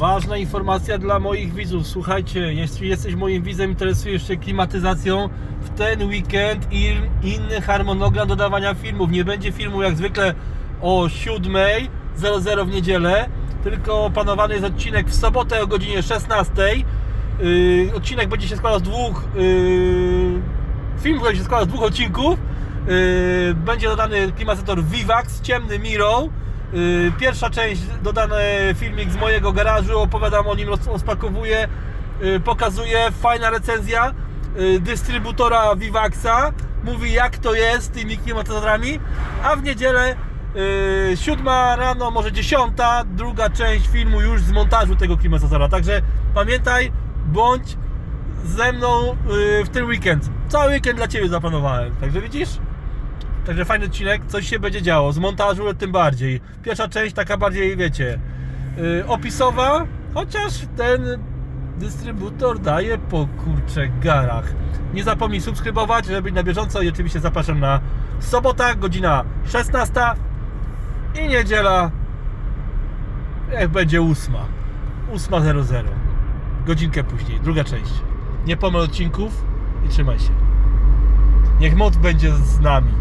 Ważna informacja dla moich widzów. Słuchajcie, jeśli jesteś moim widzem, interesujesz się klimatyzacją, w ten weekend i inny harmonogram dodawania filmów. Nie będzie filmu jak zwykle o 7.00 w niedzielę, tylko planowany jest odcinek w sobotę o godzinie 16. Yy, odcinek będzie się składał z dwóch. Yy, film będzie się składał z dwóch odcinków. Yy, będzie dodany klimatyzator Vivax, ciemny Miro. Yy, Pierwsza część dodany filmik z mojego garażu, opowiadam o nim, roz- rozpakowuję, yy, pokazuję, fajna recenzja yy, dystrybutora Vivaxa, mówi jak to jest z tymi klimatyzatorami, a w niedzielę siódma rano, może dziesiąta, druga część filmu już z montażu tego klimatyzatora, także pamiętaj, bądź ze mną w ten weekend, cały weekend dla Ciebie zaplanowałem, także widzisz? Także fajny odcinek, coś się będzie działo. Z montażu tym bardziej. Pierwsza część taka bardziej, wiecie, yy, opisowa, chociaż ten dystrybutor daje po kurcze garach. Nie zapomnij subskrybować, żeby być na bieżąco i oczywiście zapraszam na sobota, godzina 16 i niedziela, jak będzie 8. 8.00. Godzinkę później, druga część. Nie pomyl odcinków i trzymaj się. Niech moc będzie z nami.